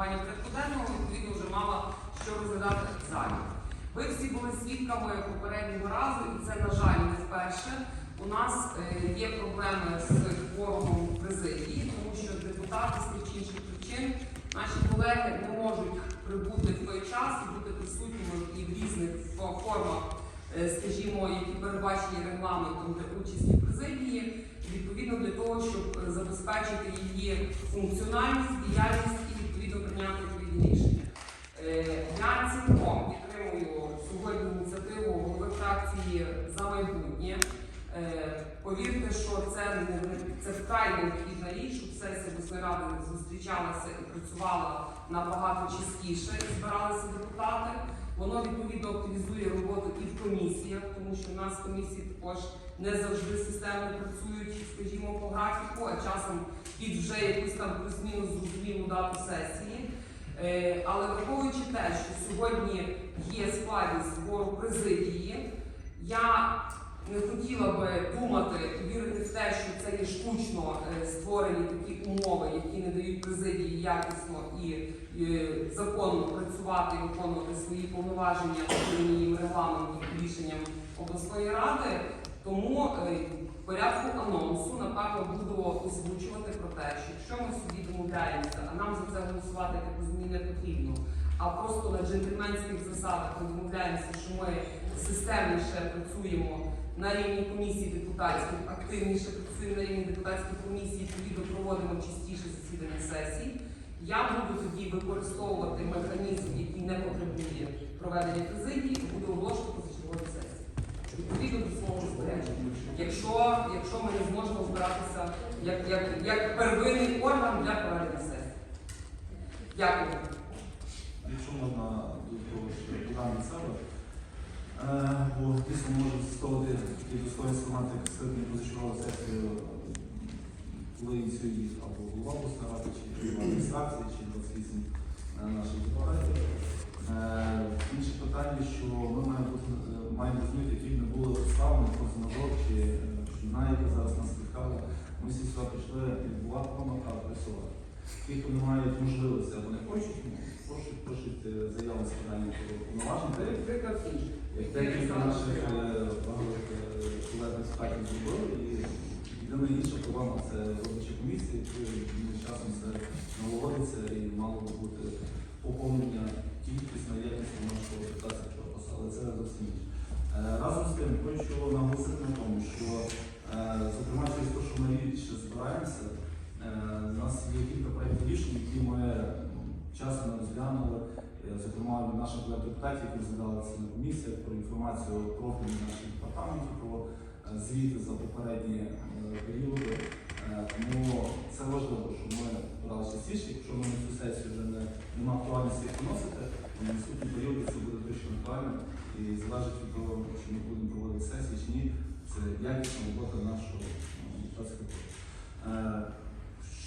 формування порядку денного, відповідно вже мала що розглядати в залі. Ви всі були свідками попереднього разу, і це, на жаль, не вперше. У нас е, є проблеми з кворумом президії, тому що депутати з тих чи інших причин, наші колеги не можуть прибути в той час і бути присутніми і в різних формах, е, скажімо, які передбачені регламентом для участі в президії, відповідно для того, щоб е, забезпечити її функціональність, діяльність і відповідно прийняти відповідні рішення. Е, Я цілком підтримую сьогодні ініціативу голови фракції за майбутнє. Е, Повірте, що це не це вкрай необхідна річ, щоб сесія обласної ради зустрічалася і працювала набагато частіше і збиралися депутати. Воно відповідно активізує роботу і в комісіях, тому що в нас комісії також не завжди системно працюють, скажімо, по графіку, а часом під вже якусь там плюс-мінус зрозумілу дату сесії. Е, Але враховуючи те, що сьогодні є складність збору президії, я не хотіла би думати і вірити в те, що це є штучно е, створені такі умови, які не дають президії якісно і, законно працювати і виконувати свої повноваження, їм регламентом і рішенням обласної ради. Тому е, в порядку анонсу, напевно, буду озвучувати про те, що якщо ми собі домовляємося, а нам за це голосувати, я так розумію, не потрібно, а просто на джентльменських засадах ми домовляємося, що ми системніше працюємо на рівні комісії депутатських, активніше працюємо на рівні депутатських комісій, відповідно проводимо частіше засідання сесій. Я буду тоді використовувати механізм, який не потребує проведення президії, буду оголошувати позачергові сесії. Відповідно до свого розпорядження. Якщо, якщо ми не зможемо збиратися як, як, як первинний орган для проведення сесії. Дякую. Якщо можна до того, що додам від себе, Дійсно застосовувати такі достойні інструменти, як сьогодні позачергову сесію, ініціює їх або голова ради, чи адміністрації, чи 28 е, наших депутатів. Е, Інше питання, що ми маємо е, маємо розуміти, які не були обставини, форс-мажор, чи війна, яка зараз нас спіткала. Ми всі сюди прийшли відбувати помилка, працювати. Ті, хто не мають можливості або не хочуть, ну, пишуть, пишуть заяву з про повноважень. При- Приклад інший. Як декілька наших е, багатих е, колег експертів зробили, і єдина інша проблема це робочі комісії, які часом це налагодиться і мало би бути поповнення кількісно якісно нашого депутатського корпусу, але це зовсім інше. Е, Разом з тим хочу наголосити на тому, що зокрема через те, що ми рідше збираємося, у нас є кілька проєктів рішень, які ми м, часом розглянули. Е, Зокрема, наших депутатів, які розглядали це комісіях, про інформацію про профілі наших департаментів, про е, звіти за попередні е, періоди. Тому це важливо, що ми брали частіше, якщо ми цю сесію вже не, нема актуальності їх виносити, то на наступні періоди це буде точно актуально і залежить від того, чи ми будемо проводити сесії чи ні. Це якісна робота нашого депутатського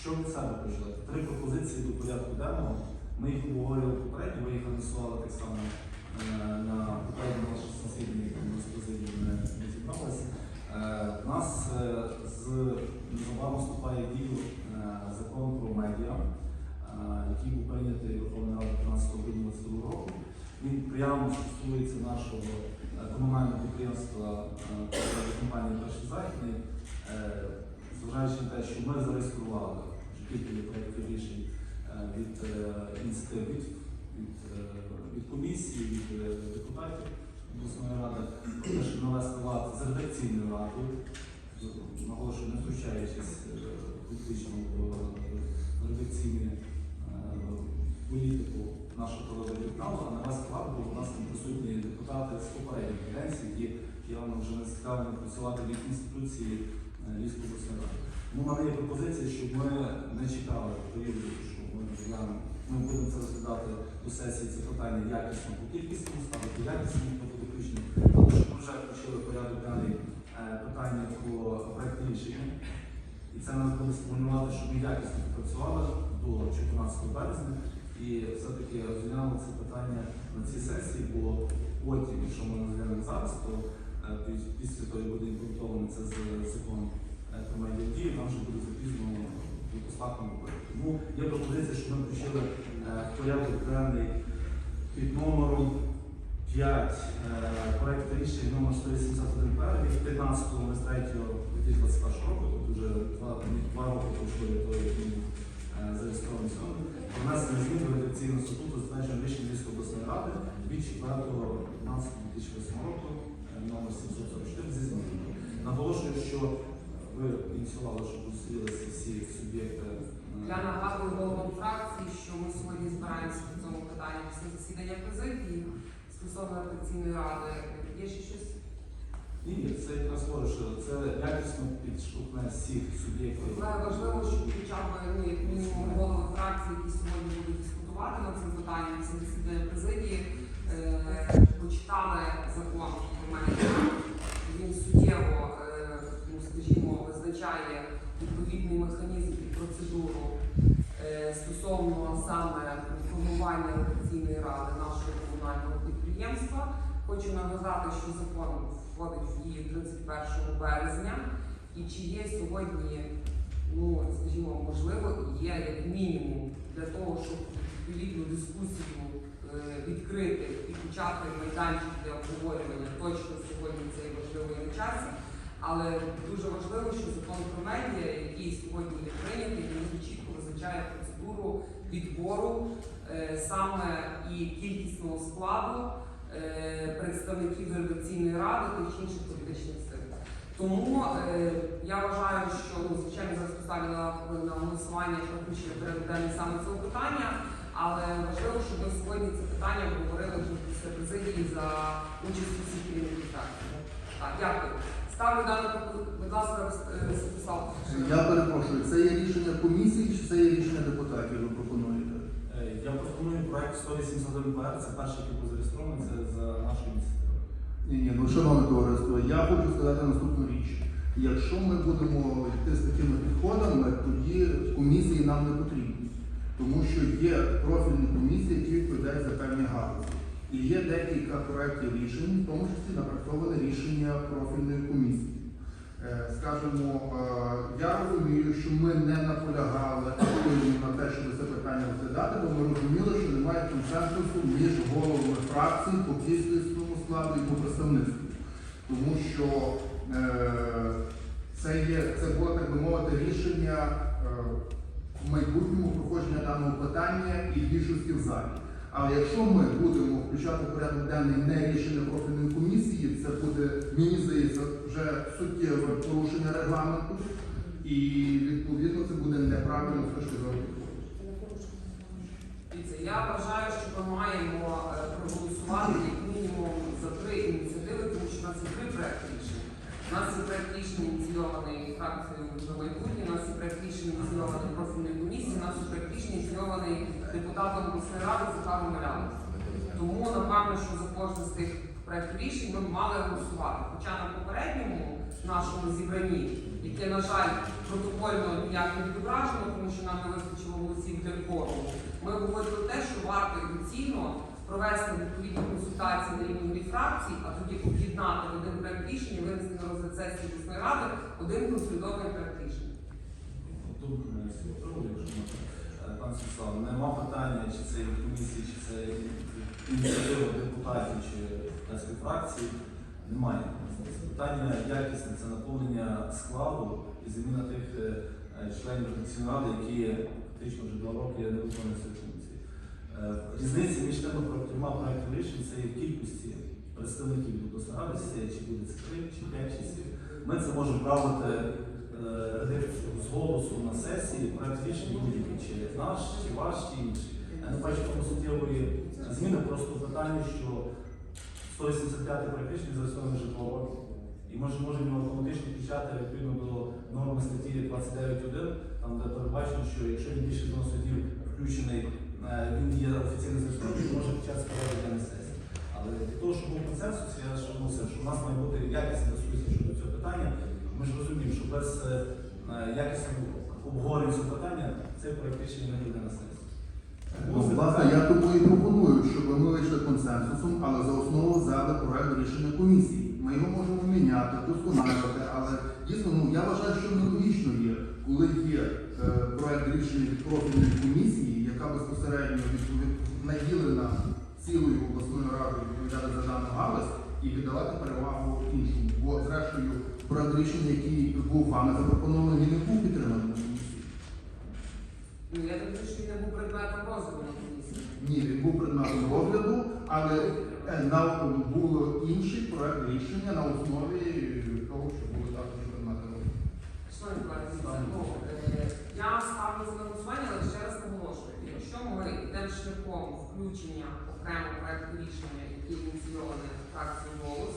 Що від себе почали? Три пропозиції до порядку денного. Ми їх обговорювали попередньо, ми їх анонсували так само е, на попередньому нашому засіданні, коли ми не, зібралися. Е, У нас е, з незабаром вступає в дію е, закон про медіа, е, який був прийнятий Верховною Радою 13 грудня 2022 року. Він прямо стосується нашого е, комунального підприємства е, компанії Перший Західний, Е, зважаючи на те, що ми зареєстрували вже кілька проєктів рішень е, від е, ініціатив від, е, від комісії, від е, депутатів. Обласної ради, те, щоб навести лад з редакційною радою, наголошую, не втручаючись е, фактично в редакційну е, політику нашого телевізійного а навести лад, бо у нас там присутні депутати з попередніх каденцій, які явно вже не цікавлені працювати в інституції е, Львівської обласної ради. Тому в мене є пропозиція, щоб ми не чекали періоду, що ми розглянемо. Ми будемо це до сесії це питання якісно по кількісному якісно по підключенню, але щоб ми вже включили порядок денний е, питання про проект рішення. І це нас буде стимулювати, щоб ми якісно працювали до 14 березня і все-таки розглянули це питання на цій сесії, бо потім, якщо ми розглянемо зараз, то е, після того як буде імплементовано це з законом е, про медіадію, нам вже буде запізно послати робити. Тому є пропозиція, щоб ми включили Порядок денний під номером 5 проект рішення номер 181 від 15.03.2021 року, тут вже два, роки пройшло від того, як він е, зареєстрований сьогодні. Про внесення змін до редакційного статуту з затвердженням рішення Львівської обласної ради від 4.12.2008 року е, номер 744 зі змінами. Наголошую, що ви ініціювали, щоб зустрілися всі суб'єкти. Е, Я нагадую головам фракції, що ми сьогодні збираємося по цьому питанню після засідання президії стосовно редакційної ради. Є ще щось? Ні, ні, це якраз говорю, що це якісно підштовхне всіх суб'єктів. Але важливо, щоб хоча б ну, як мінімум голови фракції, які сьогодні будуть дискутувати над цим питанням після засідання президії, е, почитали закон про мене. Він суттєво, е, ну скажімо, визначає відповідний механізм і процедуру е, стосовно саме формування редакційної ради нашого комунального підприємства. Хочу нагадати, що закон входить в дію 31 березня. І чи є сьогодні, ну скажімо, можливо, є як мінімум для того, щоб відповідну дискусію е, відкрити і почати майданчик для обговорювання точно сьогодні це є важливо на. Але дуже важливо, що закон про медіа, який сьогодні є прийнятий, він чітко визначає процедуру відбору е, саме і кількісного складу представників редакційної ради та інших політичних сил. Тому е, я вважаю, що ну, звичайно зараз поставлю на, голосування про включення порядок саме цього питання, але важливо, щоб ми сьогодні це питання обговорили після президії за участю всіх керівників фракцій. Так, дякую. Ставлю пропозицію. Будь ласка, е, Святослав. Я перепрошую, це є рішення комісії чи це є рішення депутатів, ви пропонуєте? Е, Я пропоную проект 181 ПР, це перший, який був зареєстрований, це за нашу ініціативу. Ні, ні, ну шановне товариство, я хочу сказати наступну річ. Якщо ми будемо йти з такими підходами, тоді комісії нам не потрібні. Тому що є профільні комісії, які відповідають за певні галузі. І є декілька проєктів рішень, в тому числі напрацьоване рішення профільної комісії. Е, Скажімо, е, я розумію, що ми не наполягали на те, щоб це питання розглядати, бо ми розуміли, що немає консенсусу між головами фракцій по кількісному складу і по представництву. Тому що е, це є це було так би мовити рішення в майбутньому проходження даного питання і більшості в залі. Але якщо ми будемо включати порядок денний не рішення профільної комісії, це буде, мені здається, вже суттєве порушення регламенту, і відповідно це буде неправильно з точки зору я вважаю, що ми маємо е, проголосувати як мінімум за три ініціативи, тому що в нас є три проекти рішень. У нас є проект рішення ініційований фракцією за майбутнє, у нас є проект рішення ініційований профільною комісією, у нас є проект рішення ініційований депутатом обласної ради Захаром Маляном. Тому напевно, що за кожне з тих проектів рішень ми мали голосувати. Хоча на попередньому нашому зібранні, яке, на жаль, протокольно ніяк не відображено, тому що нам не вистачило голосів для форуму, ми говорили те, що варто і провести відповідні консультації на рівні фракцій, а тоді об'єднати один проект рішення, винести на розгляд сесії обласної ради один консолідований проект рішення. Пан Святослав, нема питання, чи це від комісії, чи це ініціатива депутатів, чи депутатської фракції. Немає. Питання якісне, це наповнення складу і заміна тих е, членів ради, які фактично вже два роки не виконують свої функції. Е, Різниця між тими трьома проектами рішень це є в кількості представників обласної ради, чи буде це три, чи п'ять, чи. Ми це можемо правити з голосу на сесії, проект будь-який, чи наш, чи ваш, чи інший. Я не бачу тому суттєвої зміни, просто питання, що 185 проект рішень за все два роки. І ми ж можемо автоматично включати відповідно до норми статті 29.1, там де передбачено, що якщо він більше 90 днів включений, е, він є офіційно зареєстрований, то може початися порядок денний сесії. Але для того, щоб був консенсус, я ж мусив, що в нас має бути якісна дискусія щодо цього питання. Ми ж розуміємо, що без е, е, якісного обговорення цього питання цей проект рішення не буде на сесії. Ну, власне, я тому і пропоную, щоб ми вийшли консенсусом, але за основу взяли проект рішення комісії. Ми його можемо міняти, досконалювати, але дійсно, ну я вважаю, що нелогічно є, коли є е, проект рішення від профільної комісії, яка безпосередньо наділена цілою обласною радою відповідати за дану галузь і віддавати перевагу іншому. Бо зрештою проект рішення, який був вами запропонований, не був підтриманий. Ну, я думаю, що він не був предметом розгляду на комісії. Ні, він був предметом розгляду, але е, на було інший проект рішення на основі того, що було також предметом розгляду. Шановні колеги, дивіться, ну, е, я ставлю за голосування, але ще раз наголошую. Якщо ми йдемо шляхом включення окремо проекту рішення, який ініційований фракцією голос,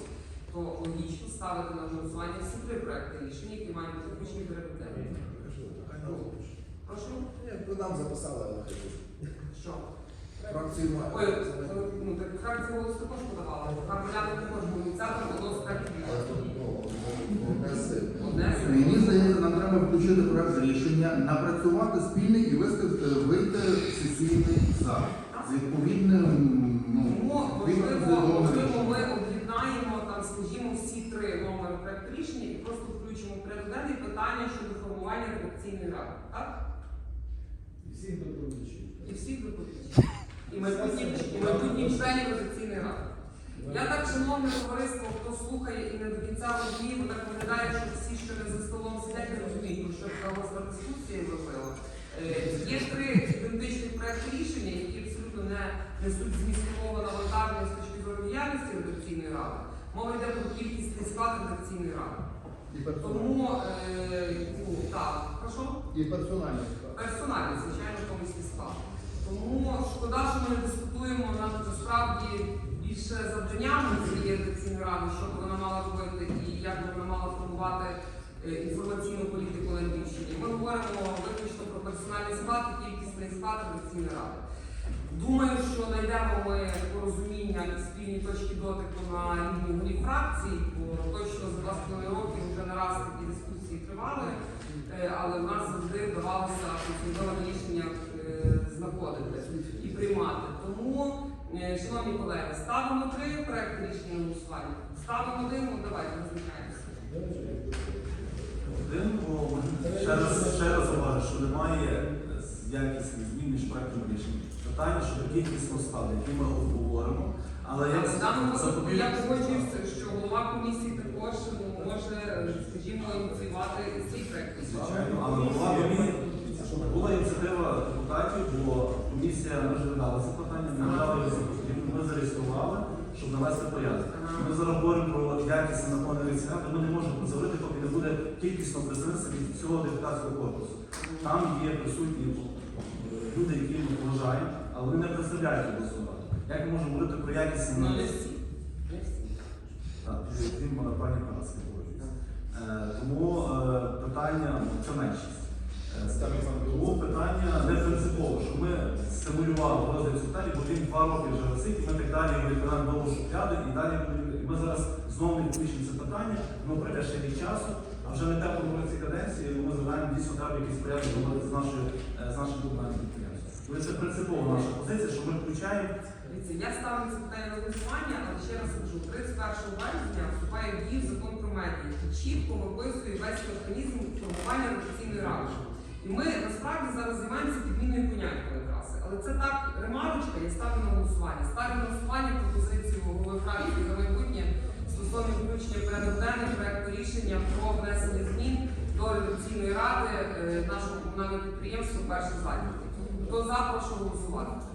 то логічно ставити на голосування всі три проекти рішення, які мають бути включені денний. Прошу, Ні, нам записали, але хай буде. що? Фракції Ой, має. ну так фракція голос також подавала. Кармеляни також був ініціатор Але рішення. тут, ну, Мені здається, нам треба включити проект рішення, напрацювати спільний і виставити вийти в сесійний зал з відповідним ну, можливо, можливо, ми об'єднаємо там, скажімо, всі три номери проекту рішення і просто включимо в порядок денний питання щодо формування редакційної ради. Так? Всіх доповідачів. І всіх доповідачів. І майбутніх членів редакційної ради. Я так, шановне товариство, хто слухає і не до кінця розуміє, бо так виглядає, що всі, що не за столом сидять, не розуміють, про що така гостра дискусія робила. Е, Є три ідентичних проекти рішення, які абсолютно не несуть змістового навантаження з точки зору діяльності редакційної ради. Мова йде про кількісний склад редакційної ради. І персональний. Тому е, ну, так, прошу. І персональний склад. Персональний, звичайно, в тому числі склад. Тому шкода, що ми не дискутуємо нам насправді більше завданнями цієї редакційної ради, що б вона мала робити і як би вона мала формувати е, інформаційну політику на Львівщині. Ми говоримо виключно про персональний склад і кількісний склад редакційної ради. Думаю, що знайдемо ми порозуміння і спільні точки дотику на рівні голів фракцій, бо точно за два з половиною роки вже не раз такі дискусії тривали, е, але в нас завжди вдавалося консолідоване рішення е, знаходити і приймати. Тому, е, шановні колеги, ставимо три проекти рішення на голосування. Ставимо один, ну давайте визначаємося. Один, бо ще раз, ще раз зауважу, що немає якісних змін між проектом рішення. Питання щодо кількісного складу, які ми обговоримо. Але запобіг- я погоджуюся, що голова комісії також ну, може, скажімо, ініціювати свій проект. Звичайно, але була була ініціатива депутатів, бо комісія розглядала це питання, за потрібне, ми зареєстрували, щоб навести порядок. Ми зараз говоримо про якісне наповнення ініціативи, ми не можемо це поки не буде кількісно представництва від всього депутатського корпусу. Там є присутні люди, які ми поважаємо, але вони не представляють раду. Як ми можемо говорити про Ну, не всі. Не всі. так, крім пані. Е, Тому е, питання це меншість. Е, Тому питання не принципово, що ми стимулювали розгляд питання, бо він два роки вже висить, і ми так далі відкладаємо довго шухляду, і далі і ми зараз знову не включимо це питання, воно пройде ще рік часу, а вже не тепло в цій каденції, ми задаємо дійсно треба якийсь порядок робити з нашою е, з нашим комунальним підприємством. Це принципова наша позиція, що ми включаємо я ставлю це питання на голосування, але ще раз кажу, 31 березня вступає в дію закон про медіа, який чітко виписує весь механізм формування редакційної ради. І ми насправді зараз займаємося підміною поняття якраз. Але це так ремарочка, я ставлю на голосування. Ставлю на голосування пропозицію голови фракції за майбутнє стосовно включення порядок денний проекту рішення про внесення змін до редакційної ради е, нашого комунального підприємства перших задніх. Хто за, прошу голосувати.